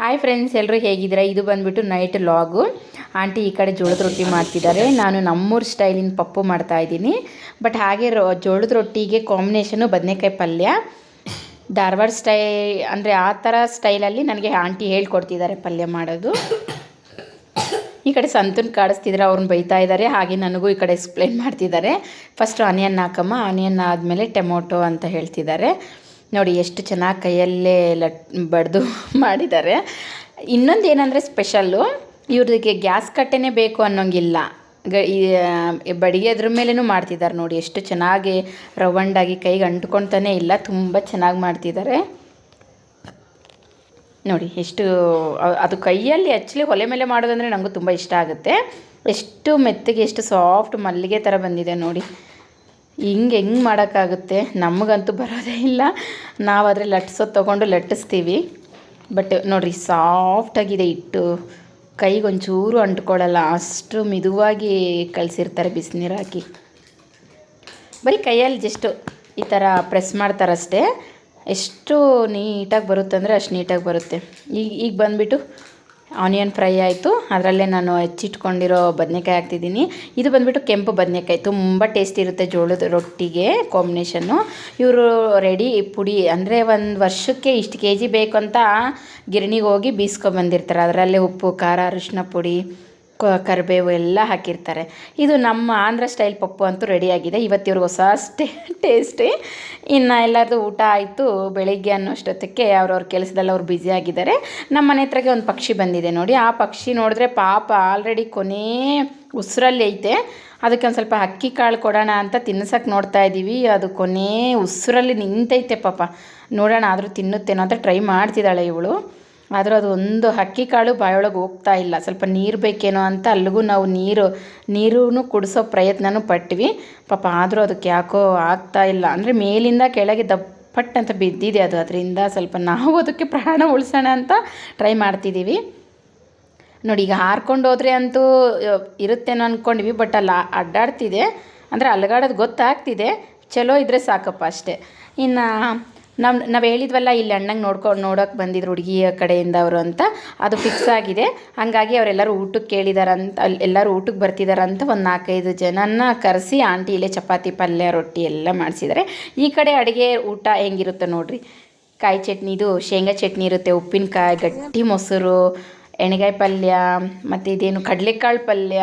Hi friends ಎಲ್ಲರೂ ಹೇಗಿದ್ದೀರಾ? ಇದು ಬಂದುಬಿಟ್ಟು ನೈಟ್ ಲಾಗು ಆಂಟಿ ಈ ಕಡೆ ಜೋಳದ ರೊಟ್ಟಿ ಮಾಡ್ತಿದ್ದಾರೆ. ನಾನು ನಮ್ಮೂರು ಸ್ಟೈಲಿನ ಪಪ್ಪು ಮಾಡ್ತಾ ಇದ್ದೀನಿ. ಬಟ್ ಹಾಗೆ ಜೋಳದ ರೊಟ್ಟಿಗೆ ಕಾಂಬಿನೇಷನು ಬದನೆಕಾಯಿ ಪಲ್ಯ. ಧಾರವಾಡ ಸ್ಟೈ ಅಂದರೆ ಆ ಥರ ಸ್ಟೈಲಲ್ಲಿ ನನಗೆ ಆಂಟಿ ಹೇಳ್ಕೊಡ್ತಿದ್ದಾರೆ ಪಲ್ಯ ಮಾಡೋದು. ಈ ಕಡೆ ಸಂತನ್ ಕಾಡಿಸ್ತಿದ್ರೆ ಅವ್ರನ್ನ ಬೈತಾ ಇದ್ದಾರೆ. ಹಾಗೆ ನನಗೂ ಈ ಕಡೆ ಎಕ್ಸ್ಪ್ಲೇನ್ ಮಾಡ್ತಿದ್ದಾರೆ. ಫಸ್ಟ್ ಆನಿಯನ್ ಹಾಕಮ್ಮ. ಆನಿಯನ್ ಆದಮೇಲೆ ಟೊಮೊಟೊ ಅಂತ ಹೇಳ್ತಿದ್ದಾರೆ. ನೋಡಿ, ಎಷ್ಟು ಚೆನ್ನಾಗಿ ಕೈಯಲ್ಲೇ ಲಟ್, ಬಡ್ದು ಮಾಡಿದ್ದಾರೆ. ಇನ್ನೊಂದು ಏನಂದರೆ ಸ್ಪೆಷಲ್ಲು ಇವ್ರಿಗೆ ಗ್ಯಾಸ್ ಕಟ್ಟೆನೇ ಬೇಕು ಅನ್ನೋಂಗಿಲ್ಲ. ಗ ಬಡಿಗೆ ಬಡಿಗೆದ್ರ ಮೇಲೂ ಮಾಡ್ತಿದ್ದಾರೆ ನೋಡಿ, ಎಷ್ಟು ಚೆನ್ನಾಗಿ ರವಂಡಾಗಿ ಕೈಗೆ ಅಂಟ್ಕೊಳ್ತಾನೆ ಇಲ್ಲ, ತುಂಬ ಚೆನ್ನಾಗಿ ಮಾಡ್ತಿದ್ದಾರೆ. ನೋಡಿ, ಎಷ್ಟು ಅದು ಕೈಯಲ್ಲಿ ಆ್ಯಕ್ಚುಲಿ ಒಲೆ ಮೇಲೆ ಮಾಡೋದಂದರೆ ನನಗೂ ತುಂಬ ಇಷ್ಟ ಆಗುತ್ತೆ. ಎಷ್ಟು ಮೆತ್ತಗೆ, ಎಷ್ಟು ಸಾಫ್ಟ್ ಮಲ್ಲಿಗೆ ಥರ ಬಂದಿದೆ ನೋಡಿ. ಹಿಂಗೆ ಹೆಂಗೆ ಮಾಡೋಕ್ಕಾಗುತ್ತೆ? ನಮಗಂತೂ ಬರೋದೇ ಇಲ್ಲ. ನಾವಾದರೆ ಲಟ್ಸೋ ತೊಗೊಂಡು ಲಟ್ಟಿಸ್ತೀವಿ. ಬಟ್ ನೋಡಿರಿ ಸಾಫ್ಟಾಗಿದೆ ಹಿಟ್ಟು. ಕೈಗೊಂಚೂರು ಅಂಟ್ಕೊಳ್ಳಲ್ಲ, ಅಷ್ಟು ಮಿದುವಾಗಿ ಕಳಿಸಿರ್ತಾರೆ ಬಿಸಿನೀರು ಹಾಕಿ. ಬರೀ ಕೈಯಲ್ಲಿ ಜಸ್ಟು ಈ ಥರ ಪ್ರೆಸ್ ಮಾಡ್ತಾರಷ್ಟೇ. ಎಷ್ಟು ನೀಟಾಗಿ ಬರುತ್ತೆ ಅಂದರೆ ಅಷ್ಟು ನೀಟಾಗಿ ಬರುತ್ತೆ. ಈಗ ಈಗ ಬಂದುಬಿಟ್ಟು ಆನಿಯನ್ ಫ್ರೈ ಆಯಿತು. ಅದರಲ್ಲೇ ನಾನು ಹೆಚ್ಚಿಟ್ಕೊಂಡಿರೋ ಬದನೆಕಾಯಿ ಹಾಕ್ತಿದ್ದೀನಿ. ಇದು ಬಂದುಬಿಟ್ಟು ಕೆಂಪು ಬದನೆಕಾಯಿ. ತುಂಬ ಟೇಸ್ಟ್ ಇರುತ್ತೆ ಜೋಳದ ರೊಟ್ಟಿಗೆ ಕಾಂಬಿನೇಷನ್ನು ಇವರು ರೆಡಿ ಪುಡಿ ಅಂದರೆ ಒಂದು ವರ್ಷಕ್ಕೆ ಇಷ್ಟು ಕೆ ಜಿ ಬೇಕು ಅಂತ ಗಿರಣಿಗೆ ಹೋಗಿ ಬೀಸ್ಕೊಬಂದಿರ್ತಾರೆ ಅದರಲ್ಲೇ ಉಪ್ಪು, ಖಾರ ಅರಿಶಿನ ಪುಡಿ. ಕರಿಬೇವು ಎಲ್ಲ ಹಾಕಿರ್ತಾರೆ. ಇದು ನಮ್ಮ ಆಂಧ್ರ ಸ್ಟೈಲ್ ಪಪ್ಪು ಅಂತೂ ರೆಡಿಯಾಗಿದೆ ಇವತ್ತಿವ್ರಿಗೆ ಹೊಸ ಸ್ಟೇ ಟೇಸ್ಟಿ ಇನ್ನು ಎಲ್ಲರದು ಊಟ ಆಯಿತು ಬೆಳಿಗ್ಗೆ ಅನ್ನೋಷ್ಟೊತ್ತಕ್ಕೆ ಅವ್ರವ್ರ ಕೆಲಸದಲ್ಲಿ ಅವ್ರು ಬ್ಯುಸಿ ಆಗಿದ್ದಾರೆ. ನಮ್ಮ ಮನೆ ಹತ್ರಗೆ ಒಂದು ಪಕ್ಷಿ ಬಂದಿದೆ ನೋಡಿ. ಆ ಪಕ್ಷಿ ನೋಡಿದ್ರೆ ಪಾಪ ಆಲ್ರೆಡಿ ಕೊನೇ ಉಸಿರಲ್ಲಿ ಐತೆ. ಅದಕ್ಕೆ ಒಂದು ಸ್ವಲ್ಪ ಅಕ್ಕಿ ಕಾಳು ಕೊಡೋಣ ಅಂತ ತಿನ್ನಿಸೋಕೆ ನೋಡ್ತಾ ಇದ್ದೀವಿ ಅದು ಕೊನೇ ಉಸಿರಲ್ಲಿ ನಿಂತೈತೆ ಪಾಪ. ನೋಡೋಣ ಆದರೂ ತಿನ್ನುತ್ತೇನೋ ಅಂತ ಟ್ರೈ ಮಾಡ್ತಿದ್ದಾಳೆ ಇವಳು. ಆದರೂ ಅದು ಒಂದು ಹಕ್ಕಿ ಕಾಳು ಬಾಯೊಳಗೆ ಹೋಗ್ತಾ ಇಲ್ಲ. ಸ್ವಲ್ಪ ನೀರು ಬೇಕೇನೋ ಅಂತ ಅಲ್ಲಿಗೂ ನಾವು ನೀರು ನೀರೂ ಕುಡಿಸೋ ಪ್ರಯತ್ನನೂ ಪಟ್ವಿ. ಪಾಪ ಆದರೂ ಅದಕ್ಕೆ ಯಾಕೋ ಆಗ್ತಾ ಇಲ್ಲ. ಅಂದರೆ ಮೇಲಿಂದ ಕೆಳಗೆ ದಪ್ಪಟ್ ಅಂತ ಬಿದ್ದಿದೆ ಅದು. ಅದರಿಂದ ಸ್ವಲ್ಪ ನಾವು ಅದಕ್ಕೆ ಪ್ರಾಣ ಉಳಿಸೋಣ ಅಂತ ಟ್ರೈ ಮಾಡ್ತಿದ್ದೀವಿ ನೋಡಿ, ಈಗ ಹಾರ್ಕೊಂಡು ಹೋದ್ರೆ ಅಂತೂ ಇರುತ್ತೇನೋ ಅಂದ್ಕೊಂಡ್ವಿ ಬಟ್ ಅಲ್ಲಿ, ಅಡ್ಡಾಡ್ತಿದೆ. ಅಂದರೆ ಅಲ್ಗಾಡೋದು ಗೊತ್ತಾಗ್ತಿದೆ. ಚಲೋ ಇದ್ದರೆ ಸಾಕಪ್ಪ ಅಷ್ಟೇ. ಇನ್ನು ನಮ್ಮ ನಾವು ಹೇಳಿದ್ವಲ್ಲ ಇಲ್ಲಿ ಅಣ್ಣಂಗೆ ನೋಡ್ಕೊಂಡು ನೋಡೋಕೆ ಬಂದಿದ್ರು ಹುಡುಗಿ ಕಡೆಯಿಂದ ಅವರು ಅಂತ, ಅದು ಫಿಕ್ಸ್ ಆಗಿದೆ. ಹಾಗಾಗಿ ಅವರೆಲ್ಲರೂ ಊಟಕ್ಕೆ ಕೇಳಿದಾರಂತ ಅಲ್ಲಿ ಎಲ್ಲರೂ ಊಟಕ್ಕೆ ಬರ್ತಿದಾರಂತ ಒಂದು ನಾಲ್ಕೈದು ಜನನ ಕರೆಸಿ ಆಂಟಿ ಇಲ್ಲೇ ಚಪಾತಿ, ಪಲ್ಯ, ರೊಟ್ಟಿ ಎಲ್ಲ ಮಾಡಿಸಿದ್ದಾರೆ ಈ ಕಡೆ ಅಡುಗೆ ಊಟ ಹೆಂಗಿರುತ್ತೆ ನೋಡ್ರಿ? ಕಾಯಿ ಚಟ್ನಿ ಇದು ಶೇಂಗಾ ಚಟ್ನಿ ಇರುತ್ತೆ, ಉಪ್ಪಿನಕಾಯಿ, ಗಟ್ಟಿ ಮೊಸರು, ಎಣ್ಗಾಯಿ ಪಲ್ಯ, ಮತ್ತು ಇದೇನು ಕಡಲೆಕಾಳು ಪಲ್ಯ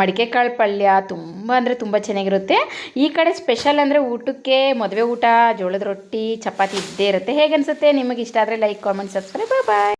ಮಡಿಕೆಕಾಳು ಪಲ್ಯ ತುಂಬ ಅಂದರೆ ತುಂಬ ಚೆನ್ನಾಗಿರುತ್ತೆ. ಈ ಕಡೆ ಸ್ಪೆಷಲ್ ಅಂದರೆ ಊಟಕ್ಕೆ ಮದುವೆ ಊಟ, ಜೋಳದ ರೊಟ್ಟಿ, ಚಪಾತಿ ಇದ್ದೇ ಇರುತ್ತೆ. ಹೇಗನ್ಸುತ್ತೆ ನಿಮಗೆ ಇಷ್ಟ ಆದರೆ ಲೈಕ್ ಕಾಮೆಂಟ್ ಸಬ್ಸ್ಕ್ರೈಬ್ ಬಾಯ್